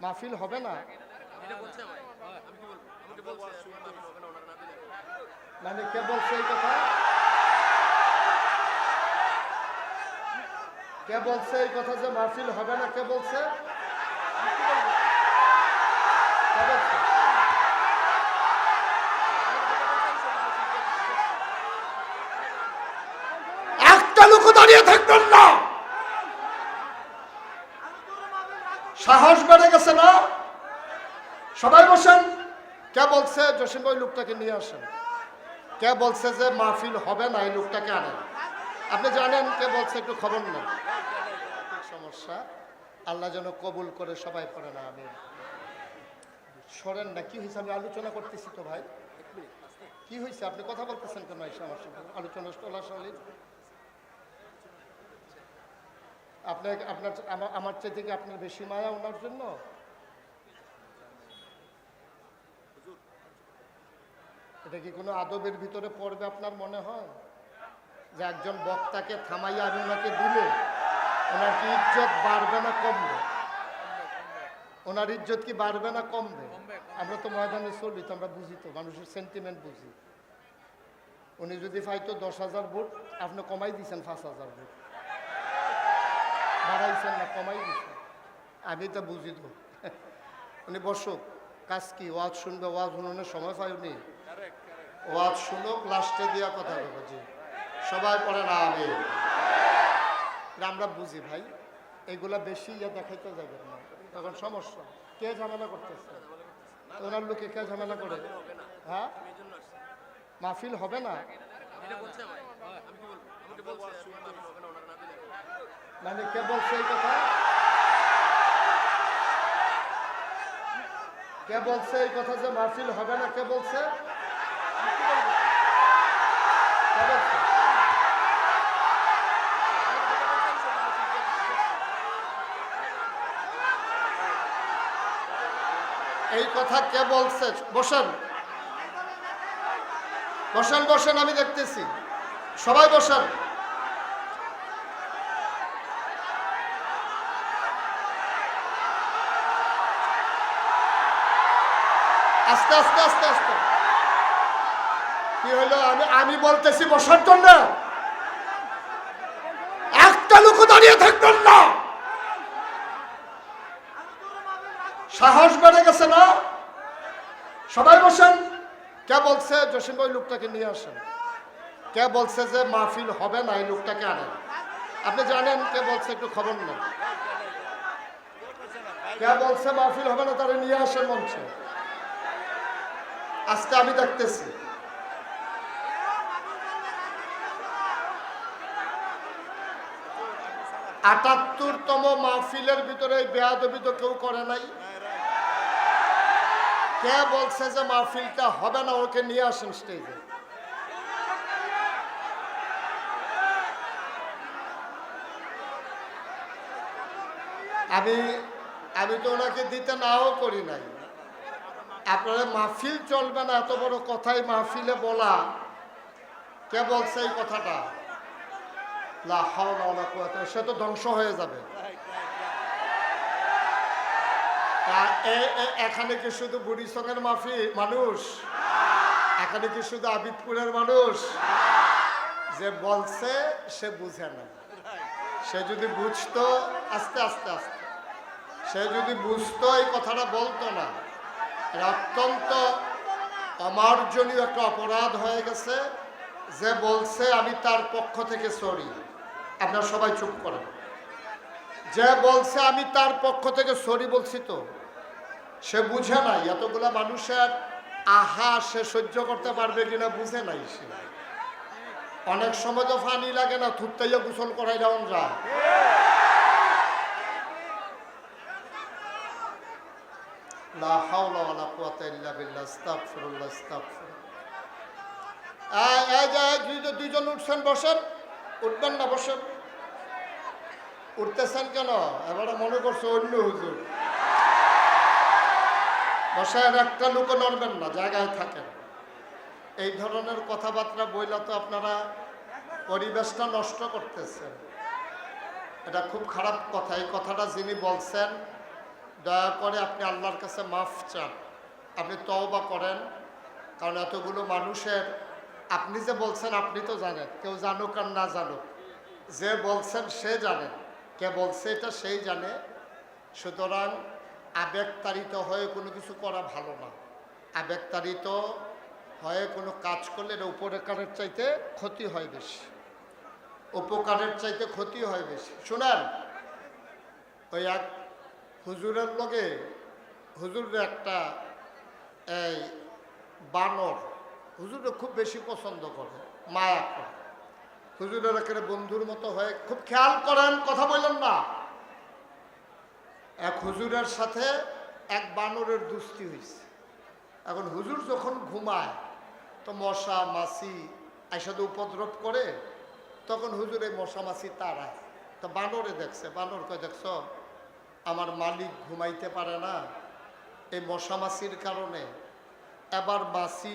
মাহফিল হবে না? মানে কে বলছে এই কথা? কে বলছে এই কথা যে মাহফিল হবে না? কে বলছে? একটা লোক দাঁড়িয়ে থাকবেন না। সাহস সবাই বসেন। কে বলছে জসিম ভাই লোকটাকে নিয়ে আসেন? কে বলছে যে মাহফিল হবে না, এই লোকটাকে আনেন? আপনি জানেন কে বলছে, একটু খবর নেন। সমস্যা। আল্লাহ যেন কবুল করে সবাই পড়ে না আমি সরেন না, কি হয়েছে? আমি আলোচনা করতেছি তো ভাই। কি হয়েছে? আপনি কথা বলতেছেন কেন এই সমস্যা? আলোচনা চলাচলি আপনার আপনার, আমার চেয়ে থেকে আপনার বেশি মায়া ওনার জন্য? এটা কি কোনো আদবের ভিতরে পড়বে আপনার মনে হয়? যে একজন বক্তাকে থামাইয়া আমি ওনাকে দিলে ওনার কি ইজ্জত বাড়বে না কমবে? ওনার ইজ্জত কি বাড়বে না কমবে? আমরা তো ময়দানে চলি, তো আমরা বুঝি তো, মানুষের সেন্টিমেন্ট বুঝি। উনি যদি পাইতো দশ হাজার ভোট, আপনি কমাই দিয়েছেন পাঁচ হাজার ভোট। বাড়াইছেন না, কমাই দিচ্ছেন আমি তো বুঝি তো। উনি বসুক, কাজ কি? ওয়াজ শুনবে, ওয়াজ শুনানোর সময় পাই উনি। ওয়াজ শুনুক লাস্টে দিয়া কথা বলব, জি। সবাই পড়ে না আমি। আমরা বুঝি ভাই, এগুলা বেশি ইয়ে দেখাইতে যাবে না। তখন সমস্যা। কে ঝামেলা করতেছে? ওনার লোকে কে ঝামেলা করে? হ্যাঁ? মাহফিল হবে না? মানে কে বলছে এই কথা? কে বলছে এই কথা যে মাহফিল হবে না? কে বলছে কে বলছে? এই কথা কে বলছে? বসেন। বসেন বসেন, আমি দেখতেছি। সবাই বসেন। আস্তে আস্তে আস্তে আস্তে। কি হলো আমি আমি বলতেছি বসার জন্য। একটা লোক দাঁড়িয়ে থাকবেন না। সাহস বেড়ে গেছে না? সবাই বসেন। কে বলছে জসিম ভাই লোকটাকে নিয়ে আসেন? কে বলছে যে মাহফিল হবে না, এই লোকটাকে আনেন আপনি জানেন কে বলছে, একটু খবর নেন। কে বলছে মাহফিল হবে না, তারা নিয়ে আসেন মঞ্চে। আজকে আমি দেখতেছি। আটাত্তরতম মাহফিলের ভিতরে এই বেয়াদবি তো কেউ করে নাই? কে বলছে যে মাহফিলটা হবে না, ওকে নিয়ে আসেন স্টেজে আমি আমি তো ওনাকে দিতে নাও করি নাই। আপনারা মাহফিল চলবে না, এত বড় কথাই মাহফিলে বলা। কে বলছে এই কথাটা? সে তো ধ্বংস হয়ে যাবে। এখানে কি শুধু বুড়িসঙ্গের মাফি মানুষ? এখানে কি শুধু আবিদপুরের মানুষ? যে বলছে, সে বুঝে না। সে যদি বুঝতো, আস্তে আস্তে আস্তে। সে যদি বুঝতো, এই কথাটা বলতো না। অত্যন্ত অমার্জনীয় একটা অপরাধ হয়ে গেছে। যে বলছে, আমি তার পক্ষ থেকে সরি। আপনারা সবাই চুপ করেন। যে বলছে, আমি তার পক্ষ থেকে সরি বলছি তো। সে বুঝে নাই, এতগুলা মানুষের আহা, সে সহ্য করতে পারবে কিনা বুঝে নাই সে। অনেক সময় তো ফানি লাগে না থুত্তাইয়া গোসল করাই এই যে দুইজন উঠছেন, বসেন। উঠবেন না, বসেন। উঠতেছেন কেন? এবারে মনে করছে অন্য হুজুর। বসেন একটা লোকও নড়বেন না, জায়গায় থাকেন। এই ধরনের কথাবার্তা বইলা তো আপনারা পরিবেশটা নষ্ট করতেছেন। এটা খুব খারাপ কথা। এই কথাটা যিনি বলছেন, দয়া করে আপনি আল্লাহর কাছে মাফ চান। আপনি তওবা করেন, কারণ এতগুলো মানুষের, আপনি যে বলছেন আপনি তো জানেন, কেউ জানুক আর না জানুক। যে বলছেন সে জানেন। কে বলছে এটা সেই জানে। সুতরাং আবেগতাড়িত হয়ে কোনো কিছু করা ভালো না। আবেগতাড়িত হয়ে কোনো কাজ করলে এটা উপকারের চাইতে ক্ষতি হয় বেশি। উপকারের চাইতে ক্ষতি হয় বেশি। শোনেন, ওই এক হুজুরের লগে, হুজুরের একটা এই বানর হুজুরে খুব বেশি পছন্দ করে, মায়া করে। হুজুরের বন্ধুর মতো হয়ে খুব খেয়াল করেন, কথা বললেন না। এক হুজুরের সাথে এক বানরের দুস্তি হয়েছে। এখন হুজুর যখন ঘুমায়, তো মশা, মাছি একসাথে উপদ্রব করে, তখন হুজুর মশা, মাছি তাড়ায়। তো বানরে দেখছে, বানর কয়, দেখছ, আমার মালিক ঘুমাইতে পারে না। এই মশা, মাছির কারণে এবার মাছি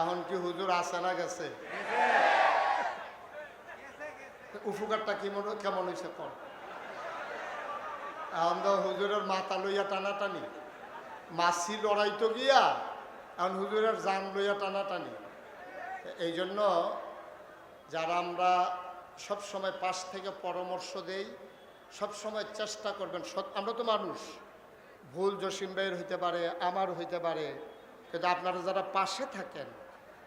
এখন কি হুজুর আসে না গেছে? উপকারটা কি মনে কেমন হয়েছে কর এখন তো হুজুরের মাথা লইয়া টানাটানি। মাছি লড়াইতো গিয়া, এখন হুজুরের জান লইয়া টানাটানি। এই জন্য যারা আমরা সব সময় পাশ থেকে পরামর্শ দেই, সব সময় চেষ্টা করবেন। আমরা তো মানুষ। ভুল জসিম ভাইয়ের হইতে পারে আমার হইতে পারে। কিন্তু আপনারা যারা পাশে থাকেন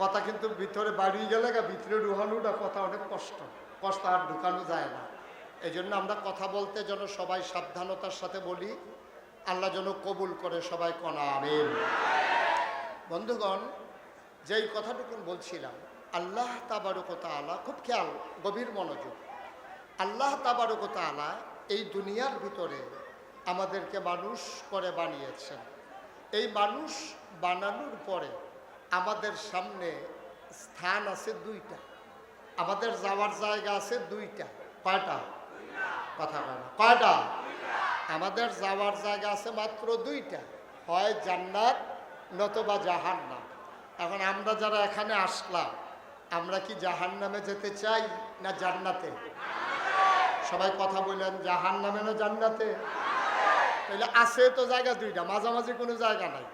কথা কিন্তু ভিতরে বাড়িয়ে গেলে ভিতরে ডুহানোটা কথা অনেক কষ্ট। কষ্ট আর ঢুকানো যায় না। এই জন্য আমরা কথা বলতে যেন সবাই সাবধানতার সাথে বলি, আল্লাহ যেন কবুল করে সবাই কনা, আমিন। বন্ধুগণ, যেই কথাটুকুন বলছিলাম, আল্লাহ তাবারকতা আলা খুব খেয়াল, গভীর মনোযোগ। আল্লাহ তাবারকতা আলা এই দুনিয়ার ভিতরে আমাদেরকে মানুষ করে বানিয়েছেন। এই মানুষ বানানোর পরে আমাদের সামনে স্থান আছে দুইটা। আমাদের যাওয়ার জায়গা আছে দুইটা। কয়টা? কথা কয় কয়টা? আমাদের যাওয়ার জায়গা আছে মাত্র দুইটা। হয় জান্নাত নতবা জাহান্নাম। এখন আমরা যারা এখানে আসলাম, আমরা কি জাহান্নামে যেতে চাই না জান্নাতে? সবাই কথা বললেন জাহান্নামে না জান্নাতে? তাহলে আছে তো জায়গা দুইটা, মাঝামাঝি কোনো জায়গা নাই।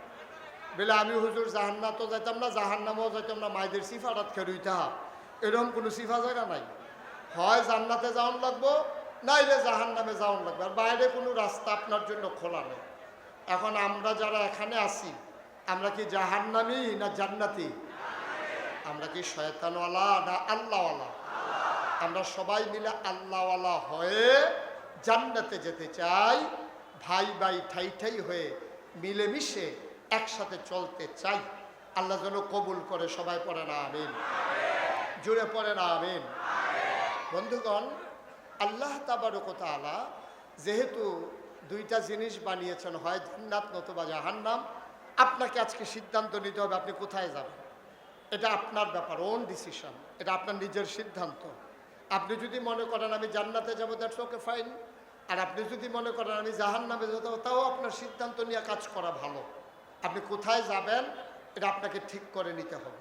বলে আমি হুজুর জাহান্নাতও যাইতাম না, জাহান্নামও যাইতাম না, মায়েদের সিফারাত খেরুইতে এরকম কোনো সিফা জায়গা নাই। হয় জান্নাতে যাওয়ান লাগবো, নাইলে জাহান নামে যাওয়ান লাগবে। আর বাইরে কোনো রাস্তা আপনার জন্য খোলা নেই। এখন আমরা যারা এখানে আছি, আমরা কি জাহান্নামি না জান্নাতি? আমরা কি শয়তানওয়ালা না আল্লাহওয়ালা? আমরা সবাই মিলে আল্লাহওয়ালা হয়ে জান্নাতে যেতে চাই ভাই ভাই ঠাই ঠাই হয়ে মিলেমিশে একসাথে চলতে চাই। আল্লাহ যেন কবুল করে, সবাই পড়ে না, আমিন। জুড়ে পড়ে না, আমিন। বন্ধুগণ, আল্লাহ তাবারকতালা যেহেতু দুইটা জিনিস বানিয়েছেন, হয় জান্নাত নতুবা জাহান্নাম, আপনাকে আজকে সিদ্ধান্ত নিতে হবে, আপনি কোথায় যাবেন? এটা আপনার ব্যাপার ওন ডিসিশন এটা আপনার নিজের সিদ্ধান্ত। আপনি যদি মনে করেন, আমি জান্নাতে যাব দ্যাটস ওকে ফাইন আর আপনি যদি মনে করেন, আমি জাহান নামে যাব, তাও আপনার সিদ্ধান্ত নিয়ে কাজ করা ভালো। আপনি কোথায় যাবেন, এটা আপনাকে ঠিক করে নিতে হবে।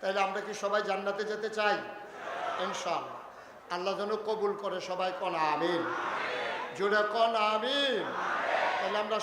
তাহলে আমরা কি সবাই জান্নাতে যেতে চাই? ইনশাল আল্লাহ যেন কবুল করে সবাই কন, আমিন। জোরে কন, আমিন। তাহলে আমরা